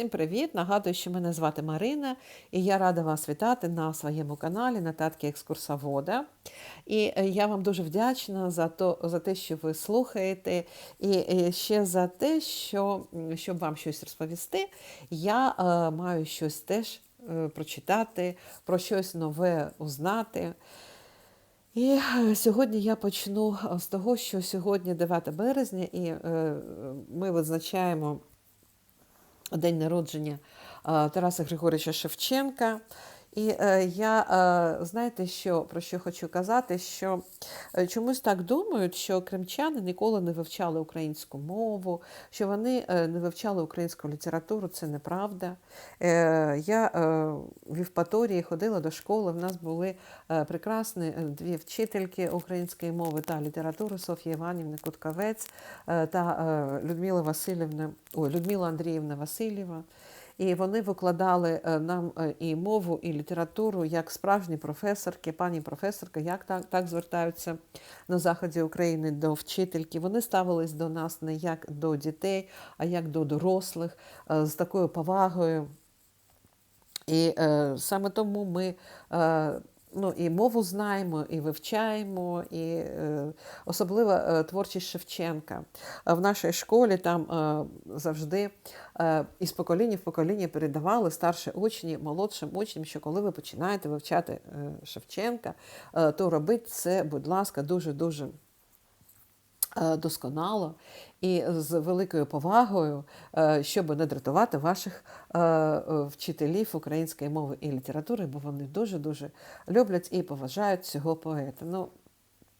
Всім привіт! Нагадую, що мене звати Марина, і я рада вас вітати на своєму каналі Нотатки екскурсовода. І е, я вам дуже вдячна за, то, за те, що ви слухаєте, і е, ще за те, що щоб вам щось розповісти, я е, маю щось теж е, прочитати, про щось нове узнати. І е, сьогодні я почну з того, що сьогодні 9 березня, і е, ми визначаємо день народження Тараса Григоровича Шевченка. І е, я, е, знаєте, що, про що хочу казати, що е, чомусь так думають, що кримчани ніколи не вивчали українську мову, що вони е, не вивчали українську літературу, це неправда. Е, Я е, в Євпаторії ходила до школи, в нас були е, прекрасні дві вчительки української мови та літератури Софія Іванівна Куткавець та Людмила Васильівна, ой, Людмила Андріївна Васильєва. І вони викладали е, нам е, і мову, і літературу як справжні професорки, пані професорка, як так, так звертаються на заході України до вчительки. Вони ставились до нас не як до дітей, а як до дорослих, е, з такою повагою. І е, саме тому ми е, ну, і мову знаємо, і вивчаємо, і е, особливо е, творчість Шевченка. Е, В нашій школі там е, завжди е, із покоління в покоління передавали старші учні молодшим учням, що коли ви починаєте вивчати е, Шевченка, е, то робіть це, будь ласка, дуже-дуже е, досконало і з великою повагою, е, щоб не дратувати ваших е, е, вчителів української мови і літератури, бо вони дуже-дуже люблять і поважають цього поета. Ну,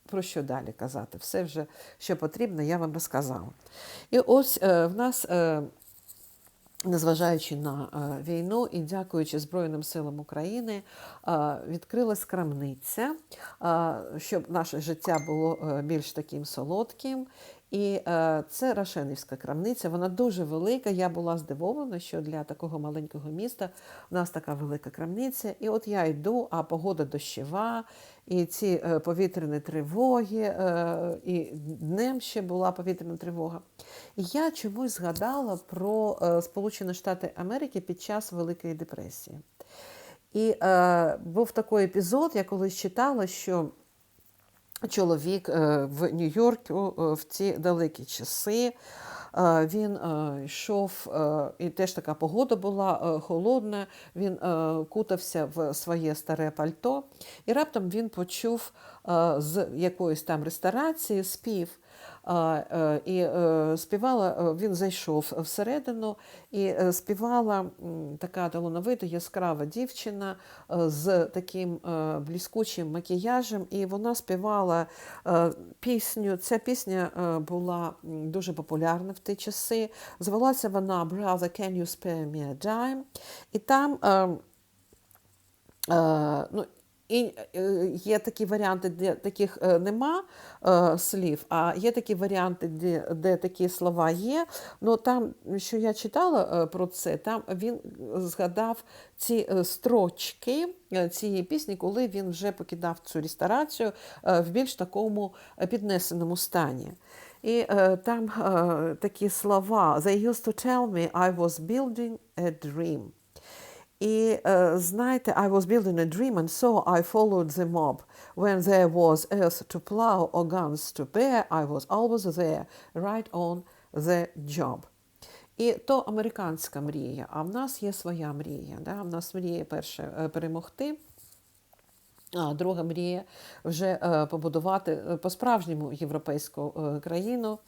про що далі казати? Все вже, що потрібно, я вам розказала. І ось в нас. Незважаючи на війну і дякуючи Збройним силам України, відкрилась крамниця, щоб наше життя було більш таким солодким. І е, це Рашенівська крамниця. Вона дуже велика. Я була здивована, що для такого маленького міста в нас така велика крамниця. І от я йду, а погода дощова, і ці е, повітряні тривоги, е, і днем ще була повітряна тривога. І я чомусь згадала про е, Сполучені Штати Америки під час Великої депресії. І е, був такий епізод, я колись читала, що чоловік е, в Нью-Йорку е, в ці далекі часи. е, Він йшов, і теж така погода була холодна. Він кутався в своє старе пальто, і раптом він почув з якоїсь там ресторації спів. Е, І е, співала, е, він зайшов всередину і співала така талановита яскрава дівчина з таким блискучим макіяжем, і вона співала пісню. Ця пісня була дуже популярна в ті часи. Звалася вона Brother, can you spare me a dime? І там. е, Е, ну, і е, є такі варіанти, де таких е, нема е, слів, а є такі варіанти, де, де такі слова є. Ну там, що я читала про це, там він згадав ці строчки цієї пісні, коли він вже покидав цю ресторацію в більш такому піднесеному стані. І там такі слова: They used to tell me I was building a dream. І е, знаєте, I was building a dream, and so I followed the mob. When there was earth to plow or guns to bear, I was always there, right on the job. І то американська мрія, а в нас є своя мрія. Да? В нас мрія перше е, перемогти. А друга мрія вже е, побудувати по-справжньому європейську країну.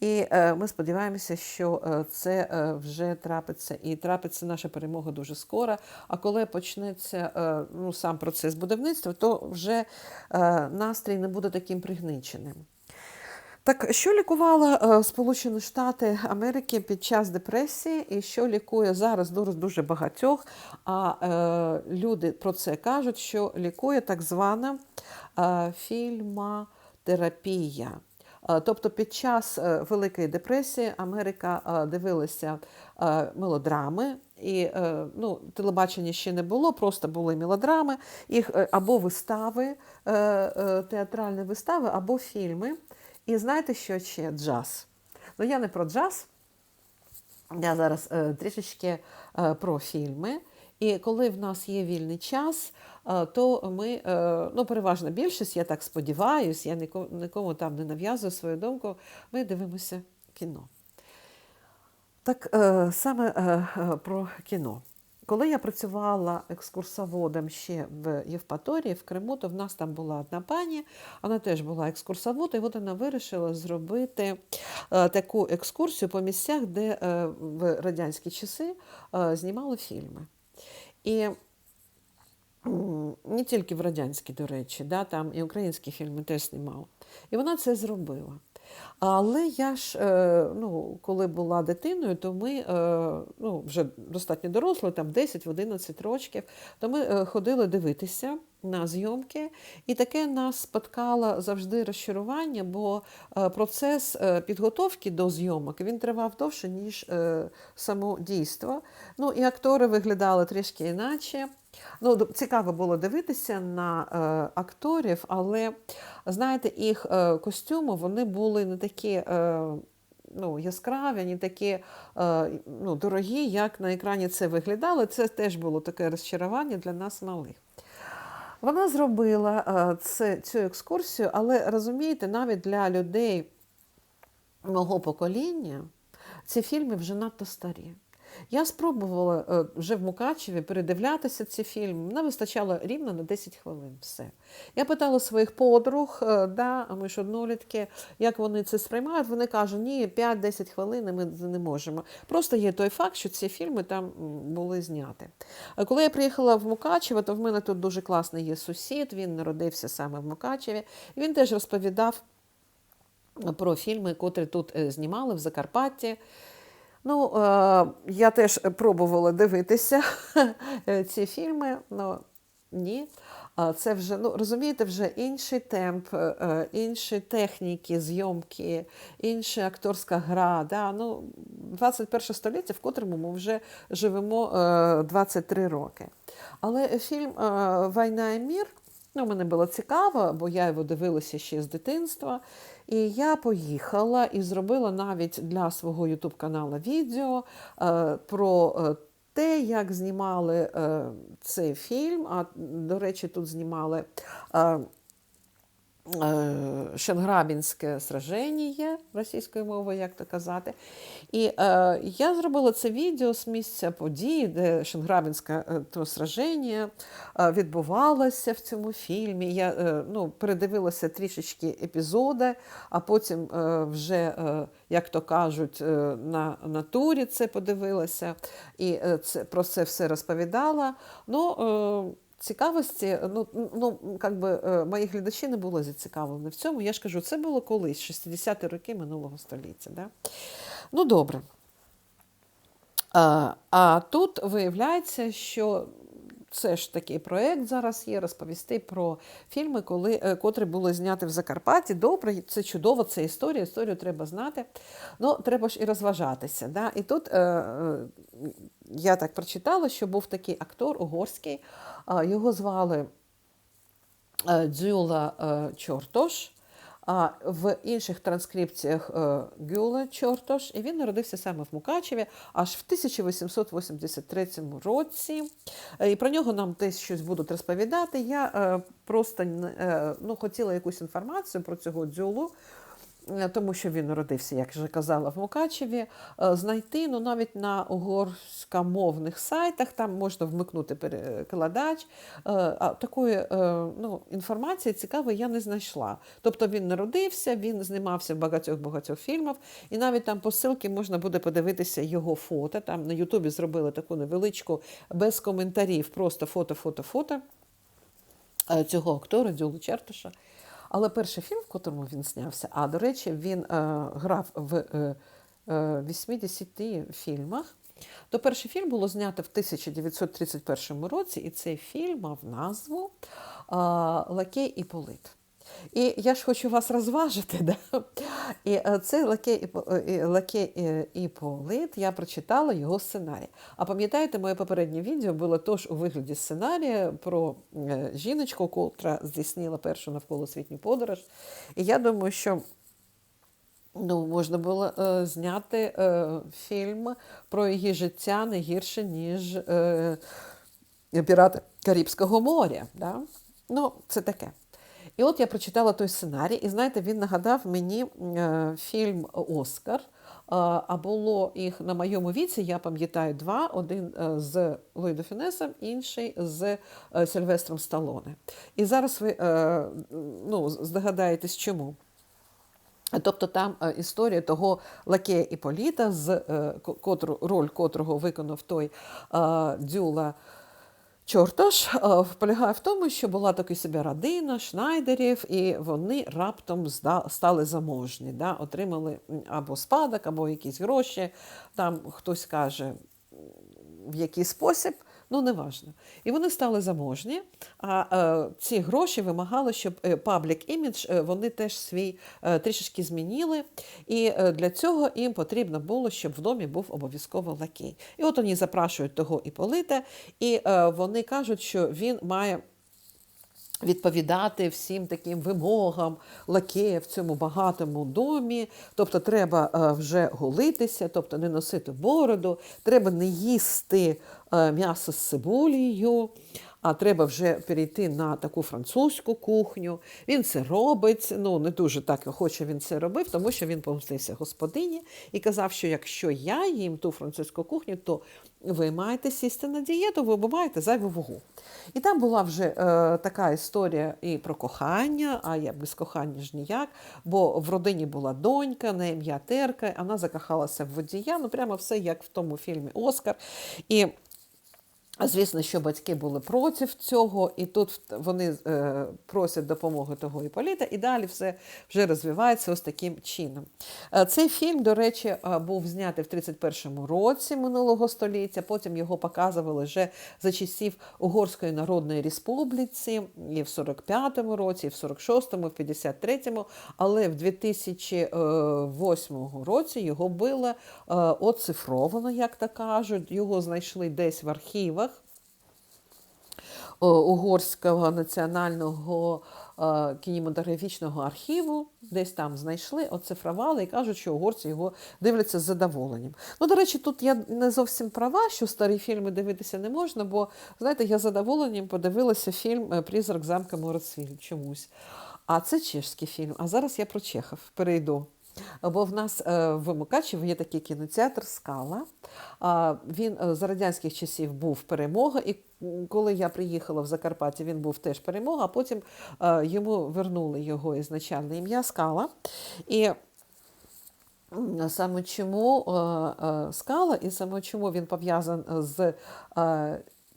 І е, ми сподіваємося, що е, це е, вже трапиться, і трапиться наша перемога дуже скоро. А коли почнеться ну, сам процес будівництва, то вже настрій не буде таким пригниченим. Так, що лікувала Сполучені Штати Америки під час депресії, і що лікує зараз дуже багатьох? А е, люди про це кажуть, що лікує так звана е, фільмотерапія. Тобто під час е, Великої депресії Америка дивилася мелодрами, і е, ну, телебачення ще не було, просто були мелодрами, їх е, або вистави, театральні вистави, або фільми. І знаєте, що ще джаз? Ну, я не про джаз, Я зараз трішечки про фільми. І коли в нас є вільний час, е, то ми, е, ну, переважна більшість, я так сподіваюся, я нікому, там не нав'язую свою думку, ми дивимося кіно. Так е, саме про кіно. Коли я працювала екскурсоводом ще в Євпаторії, в Криму, то в нас там була одна пані, вона теж була екскурсовод, і от вона вирішила зробити таку екскурсію по місцях, де в радянські часи знімали фільми. І не тільки в радянські, до речі, да, там і українські фільми теж знімав. І вона це зробила. Але я ж, е, ну, коли була дитиною, то ми е, ну, вже достатньо дорослі, там 10-11 років, то ми е, ходили дивитися на зйомки, і таке нас споткало завжди розчарування, бо процес підготовки до зйомок він тривав довше, ніж само дійство. Ну, і актори виглядали трішки іначе. Ну, цікаво було дивитися на е, акторів, але знаєте, їх е, костюми вони були не такі. Е, Ну, яскраві, не такі е, ну, дорогі, як на екрані це виглядало. Це теж було таке розчарування для нас малих. Вона зробила е, це, цю екскурсію, але розумієте, навіть для людей мого покоління ці фільми вже надто старі. Я спробувала е, вже в Мукачеві передивлятися ці фільми. Мене вистачало рівно на 10 хвилин. Все. Я питала своїх подруг, е, да, а ми ж однолітки, як вони це сприймають. Вони кажуть, ні, 5-10 хвилин ми не можемо. Просто є той факт, що ці фільми там були зняті. А Коли я приїхала в Мукачево, то в мене тут дуже класний є сусід. Він народився саме в Мукачеві. Він теж розповідав про фільми, котрі тут е, знімали в Закарпатті. Ну, е, я теж пробувала дивитися ці фільми, але ні. Це вже, ну розумієте, вже інший темп, е, е, інші техніки, зйомки, інша акторська гра. Да? Ну, 21 століття, в котрому ми вже живемо е, 23 роки. Але фільм Війна і мір Ну, мене було цікаво, бо я його дивилася ще з дитинства. І я поїхала і зробила навіть для свого ютуб каналу відео е, про е, те, як знімали е, цей фільм. А до речі, тут знімали. Е, Шенграбінське сраження російською мовою, як то казати. І е, я зробила це відео з місця події, де Шенграбінське е, то сраження е, відбувалося в цьому фільмі. Я е, ну, передивилася трішечки епізоди, а потім е, вже, е, як то кажуть, е, на натурі це подивилася і е, це, про це все розповідала. Ну, е, Цікавості, ну, ну как би е, мої глядачі не були зацікавлені в цьому. Я ж кажу, це було колись, 60-ті роки минулого століття. Да? Ну, добре. А, а тут виявляється, що це ж такий проєкт зараз є розповісти про фільми, коли, е, котрі були зняті в Закарпатті. Добре, це чудово, це історія, історію треба знати. Ну, треба ж і розважатися. Да? І тут е, е, я так прочитала, що був такий актор угорський, е, його звали Дзюла Чортош. А в інших транскрипціях е, Гюле Чортош, і він народився саме в Мукачеві аж в 1883 році. Е, І про нього нам десь щось будуть розповідати. Я е, просто ну, хотіла якусь інформацію про цього дзюлу. Е, Тому що він народився, як вже казала, в Мукачеві, е, знайти ну, навіть на угорськомовних сайтах, там можна вмикнути перекладач. е, А такої ну, інформації цікавої я не знайшла. Тобто він народився, він знімався в багатьох-багатьох фільмах, і навіть там посилки можна буде подивитися його фото. Там на Ютубі зробили таку невеличку, без коментарів, просто фото, фото, фото цього актора Дюлу Чертоша. Але перший фільм, в котрому він знявся, а до речі, він е, грав в е, е, 80 фільмах. То перший фільм було знято в 1931 році, і цей фільм мав назву е, Лакей і Полит. І я ж хочу вас розважити. Да? І е, цей лакей і, е, і- е, я прочитала його сценарій. А пам'ятаєте, моє попереднє відео було теж у вигляді сценарія про жіночку, котра здійснила першу навколосвітню подорож. І я думаю, що Ну, можна було е, зняти е, фільм про її життя не гірше, ніж е, Пірати Карибського моря. Да? Ну, це таке. І от я прочитала той сценарій, і знаєте, він нагадав мені е, фільм Оскар. Е, А було їх на моєму віці, я пам'ятаю два: один е, з Луїдо Фінесом, інший з Сильвестром Сталоне. І зараз ви ну, здогадаєтесь, чому. Тобто там історія того лакея Іполіта, з котру, роль котрого виконав той Дюла Чортош, ж полягає в тому, що була така собі родина Шнайдерів, і вони раптом стали заможні, да? отримали або спадок, або якісь гроші. Там хтось каже, в який спосіб, ну неважно. І вони стали заможні, а е, ці гроші вимагали, щоб е, паблік імідж е, вони теж свій е, трішечки змінили. І е, для цього їм потрібно було, щоб в домі був обов'язково лакей. І от вони запрашують того Іполита, і е, вони кажуть, що він має відповідати всім таким вимогам лакея в цьому багатому домі. Тобто треба е, вже голитися, тобто не носити бороду, треба не їсти е, м'ясо з цибулею, а треба вже перейти на таку французьку кухню. Він це робить. Ну не дуже так хоче він це робив, тому що він помстився господині і казав, що якщо я їм ту французьку кухню, то ви маєте сісти на дієту, ви маєте зайву вагу. І там була вже е, така історія і про кохання, а я без кохання ж ніяк, бо в родині була донька на ім'я Терка, вона закохалася в водія, ну прямо все як в тому фільмі Оскар. І Звісно, що батьки були проти цього, і тут вони е, просять допомоги того Іполіта, і далі все вже розвивається ось таким чином. Е, цей фільм, до речі, е, був знятий в 31-му році минулого століття. Потім його показували вже за часів Угорської Народної Республіці, і в 45-му році, і в 46-му, і в 53-му, але в 2008 році його було е, оцифровано, як то кажуть. Його знайшли десь в архівах. О, Угорського національного е, кінематографічного архіву, десь там знайшли, оцифрували і кажуть, що угорці його дивляться з задоволенням. Ну, до речі, тут я не зовсім права, що старі фільми дивитися не можна, бо, знаєте, я задоволенням подивилася фільм е, Призрак замка Моросвіль чомусь. А це чешський фільм. А зараз я про Чехов перейду. Бо в нас е, в Мукачево є такий кінотеатр Скала. Він е, за радянських часів був перемога, і коли я приїхала в Закарпаття, він був теж перемога, а потім е, йому вернули його ізначальне ім'я Скала. І саме чому Скала і саме чому він пов'язан з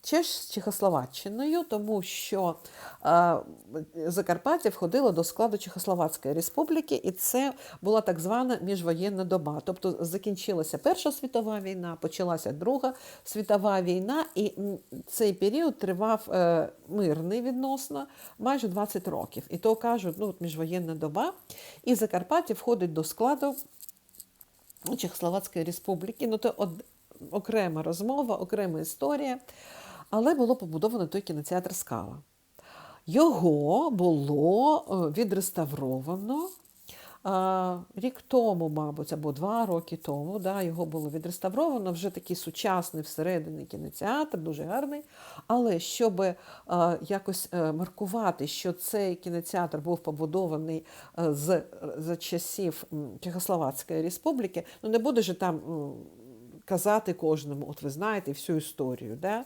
Чеш з Чехословаччиною, тому що е, Закарпаття входило до складу Чехословацької республіки, і це була так звана міжвоєнна доба. Тобто закінчилася Перша світова війна, почалася Друга світова війна, і цей період тривав е, мирний відносно майже 20 років. І то кажуть, ну от міжвоєнна доба, і Закарпаття входить до складу Чехословацької республіки. Ну, то од- окрема розмова, окрема історія. Але було побудовано той кінотеатр Скала. Його було е, відреставровано а, рік тому, мабуть, або два роки тому. Да, його було відреставровано. Вже такий сучасний всередині кінотеатр, дуже гарний. Але щоб е, якось е, маркувати, що цей кінотеатр був побудований е, з, за часів Чехословацької республіки, ну не буде же там казати кожному, от ви знаєте, всю історію. Да?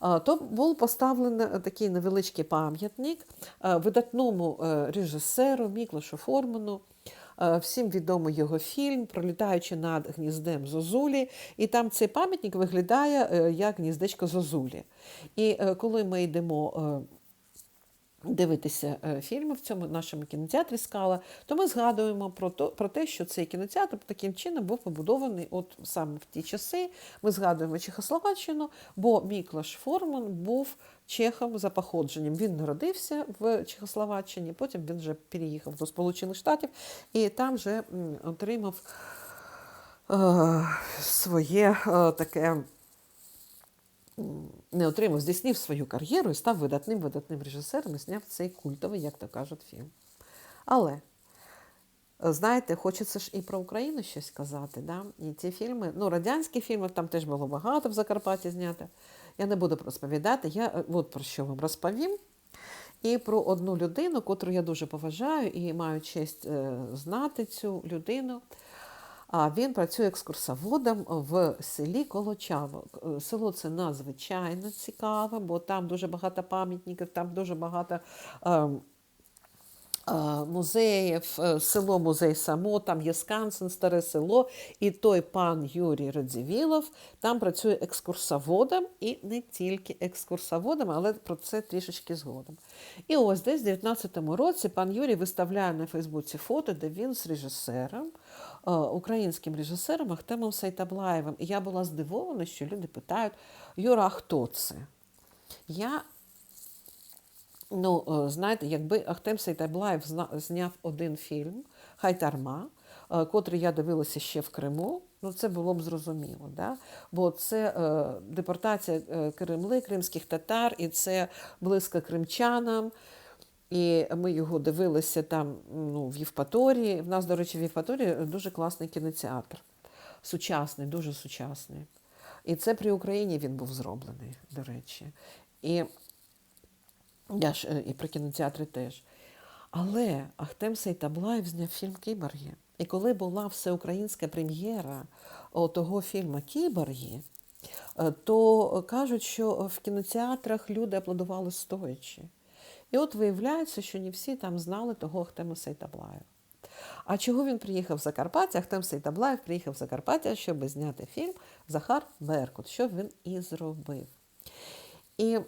То був поставлений такий невеличкий пам'ятник е, видатному е, режисеру Міклошу Форману. Е, Всім відомий його фільм Пролітаючи над гніздем Зозулі. І там цей пам'ятник виглядає е, як гніздечко Зозулі. І е, коли ми йдемо е, дивитися е, фільми в цьому нашому кінотеатрі Скала, то ми згадуємо про, то, про те, що цей кінотеатр таким чином був побудований от саме в ті часи. Ми згадуємо Чехословаччину, бо Міклаш Форман був чехом за походженням. Він народився в Чехословаччині, потім він вже переїхав до Сполучених Штатів і там вже отримав е, своє е, таке не отримав, здійснив свою кар'єру і став видатним видатним режисером і зняв цей культовий, як то кажуть, фільм. Але знаєте, хочеться ж і про Україну щось сказати. Да? І ці фільми, ну, радянські фільми, там теж було багато в Закарпатті знято. Я не буду розповідати, я е, от про що вам розповім. І про одну людину, котру я дуже поважаю і маю честь е, знати цю людину. А він працює екскурсоводом в селі Колочаво. Е, Село це надзвичайно цікаве, бо там дуже багато пам'ятників, там дуже багато е, е, музеїв. Е, Село музей само, там є Скансен, старе село. І той пан Юрій Радзівілов там працює екскурсоводом і не тільки екскурсоводом, але про це трішечки згодом. І ось десь в 19-му році пан Юрій виставляє на Фейсбуці фото, де він з режисером, е, українським режисером Ахтемом Сайтаблаєвим. І я була здивована, що люди питають: Юра, а хто це? Я Ну, е, знаєте, якби Ахтем Сейтаблаєв зняв один фільм Хайтарма, е, котрий я дивилася ще в Криму, ну це було б зрозуміло. Да? Бо це е, депортація е, Кремли, кримських татар, і це близько кримчанам. І ми його дивилися там ну, в Євпаторії. В нас, до речі, в Євпаторії дуже класний кінотеатр. Сучасний, дуже сучасний. І це при Україні він був зроблений, до речі. І я ж е, і про кінотеатри теж. Але Ахтем Сейтаблаєв зняв фільм Кіборги. І коли була всеукраїнська прем'єра того фільму Кіборги, е, то кажуть, що в кінотеатрах люди аплодували стоячи. І от виявляється, що не всі там знали того Ахтема Сейтаблаєва. А чого він приїхав в Закарпаття? Ахтем Сейтаблаєв приїхав в Закарпаття, щоб зняти фільм Захар Беркут, що він і зробив. І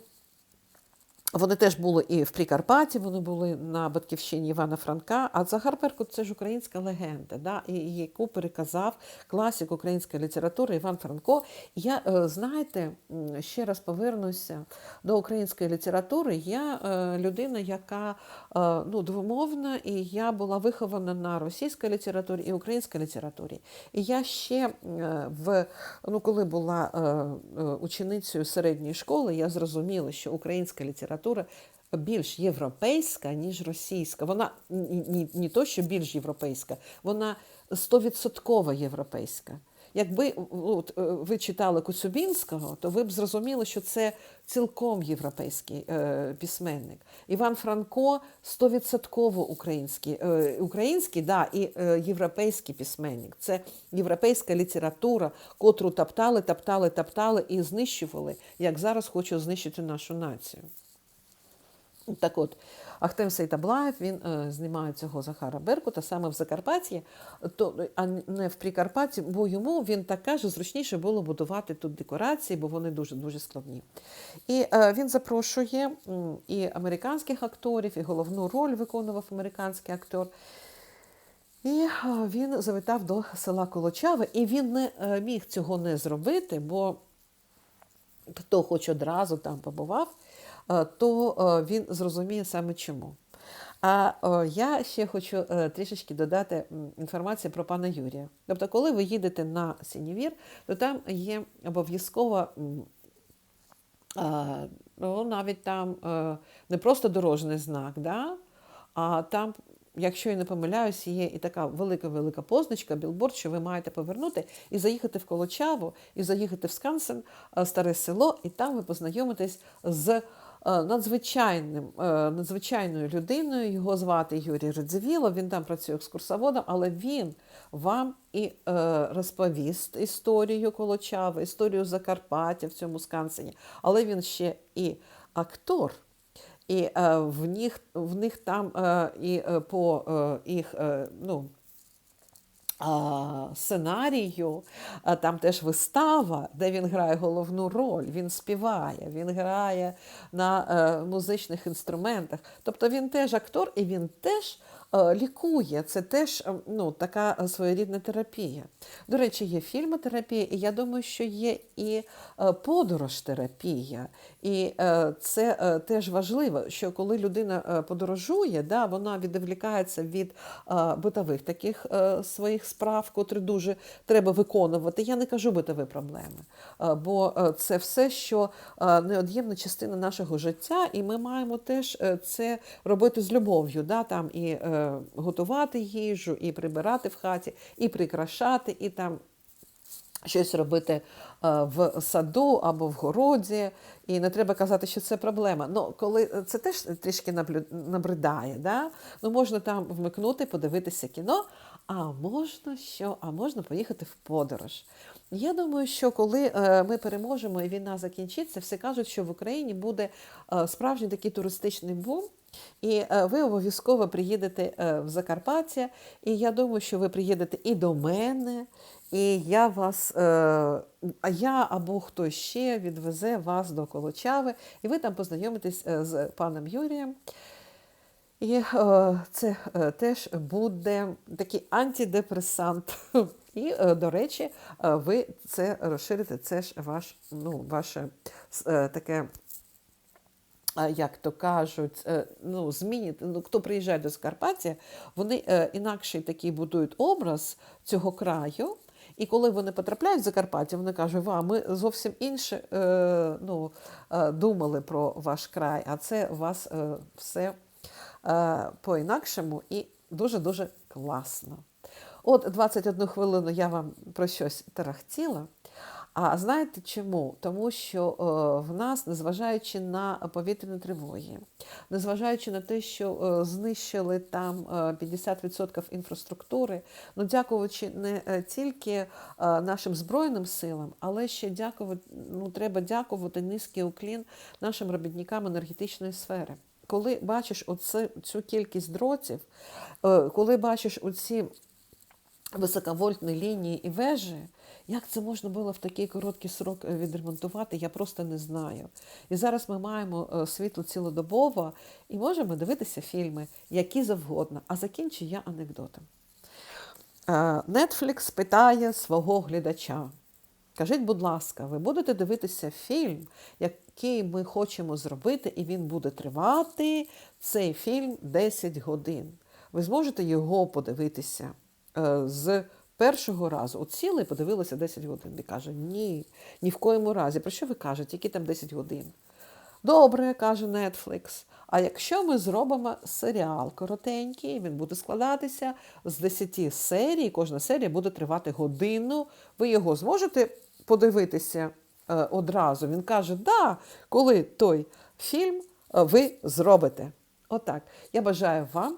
вони теж були і в Прикарпатті, вони були на батьківщині Івана Франка. А Захар Беркут – це ж українська легенда, да, яку переказав класик української літератури Іван Франко. Я, е, знаєте, ще раз повернуся до української літератури. Я е, людина, яка е, ну, двомовна, і я була вихована на російській літературі і українській літературі. І я ще в ну, коли була ученицею середньої школи, я зрозуміла, що українська література більш європейська, ніж російська. Вона не то, що більш європейська, вона стовідсотково європейська. Якби от, е, ви читали Коцюбінського, то ви б зрозуміли, що це цілком європейський е, письменник. Іван Франко стовідсотково український, е, український да, і е, європейський письменник. Це європейська література, котру топтали, топтали, топтали і знищували, як зараз хочуть знищити нашу націю. Так от, Ахтем Сейтаблаєв, він е, знімає цього Захара Беркута саме в Закарпатті, то, а не в Прикарпатті, бо йому він так каже, зручніше було будувати тут декорації, бо вони дуже-дуже складні. І е, він запрошує і американських акторів, і головну роль виконував американський актор. І е, він завітав до села Колочаве, і він не е, міг цього не зробити, бо хто хоч одразу там побував, то е, він зрозуміє саме чому. А е, я ще хочу е, трішечки додати м, інформації про пана Юрія. Тобто, коли ви їдете на Сінівір, то там є обов'язково ну, навіть там е, не просто дорожній знак, да? а там, якщо я не помиляюсь, є і така велика-велика позначка, білборд, що ви маєте повернути і заїхати в Колочаву, і заїхати в Скансен, е, старе село, і там ви познайомитесь з е, надзвичайним, е, надзвичайною людиною. Його звати Юрій Радзивілов, він там працює екскурсоводом, але він вам і е, розповість історію Колочави, історію Закарпаття в цьому скансені, але він ще і актор. І е, в, них, в них там е, і е, по е, їх е, ну, сценарію, там теж вистава, де він грає головну роль, він співає, він грає на е, музичних інструментах. Тобто він теж актор і він теж лікує. Це теж е, ну, така е, своєрідна терапія. До речі, є фільмотерапія, і я думаю, що є і е, подорож-терапія. І е, це е, теж важливо, що коли людина е, подорожує, да, вона відволікається від е, битових таких е, своїх справ, котрі дуже треба виконувати. Я не кажу битові проблеми, е, бо е, це все, що е, неод'ємна частина нашого життя, і ми маємо теж е, це робити з любов'ю. Да, там, і е, е, готувати їжу, і прибирати в хаті, і прикрашати, і там щось робити е, в саду або в городі, і не треба казати, що це проблема. Ну, коли це теж трішки набридає, да? ну, можна там вмикнути, подивитися кіно, а можна що? А можна поїхати в подорож. Я думаю, що коли е, ми переможемо і війна закінчиться, всі кажуть, що в Україні буде е, справжній такий туристичний бум. І е, ви обов'язково приїдете в Закарпаття, і я думаю, що ви приїдете і до мене, і я вас, а я або хто ще відвезе вас до Колочави, і ви там познайомитесь з паном Юрієм. І е, це е, теж буде такий антидепресант. І, е, до речі, ви це розширите, це ж ваш, ну, ваше таке як то кажуть, ну, змінити, ну, хто приїжджає до Закарпаття, вони е, інакший такий будують образ цього краю. І коли вони потрапляють в Закарпаття, вони кажуть, ва, ми зовсім інше ну, думали про ваш край, а це у вас все по-інакшому і дуже-дуже класно. От 21 хвилину я вам про щось тарахтіла. А знаєте чому? Тому що е, в нас, незважаючи на повітряні тривоги, незважаючи на те, що е, знищили там е, 50% інфраструктури, ну дякуючи не е, тільки е, нашим збройним силам, але ще дякувати, ну треба дякувати низький уклін нашим робітникам енергетичної сфери. Коли бачиш оце, цю кількість дротів, е, коли бачиш оці високовольтні лінії і вежі, як це можна було в такий короткий срок е, відремонтувати, я просто не знаю. І зараз ми маємо е, світло цілодобово і можемо дивитися фільми, які завгодно. А закінчу я анекдотом. Netflix питає свого глядача. Кажіть, будь ласка, ви будете дивитися фільм, який ми хочемо зробити, і він буде тривати цей фільм 10 годин. Ви зможете його подивитися е, з першого разу. І подивилися 10 годин. І каже, ні, ні в коєму разі. Про що ви кажете? Які там 10 годин? Добре, каже Netflix. А якщо ми зробимо серіал коротенький, він буде складатися з 10 серій, кожна серія буде тривати годину. Ви його зможете подивитися е, одразу? Він каже, да, коли той фільм е, ви зробите. Отак. Я бажаю вам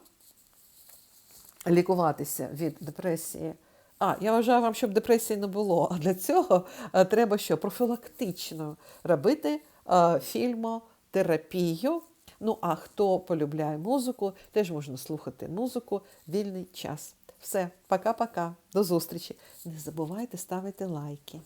лікуватися від депресії. А, я вважаю вам, щоб депресії не було. А для цього е, треба що? Профілактично робити е, фільмотерапію. Ну, а хто полюбляє музику, теж можна слухати музику вільний час. Все, пока-пока, до зустрічі. Не забувайте ставити лайки.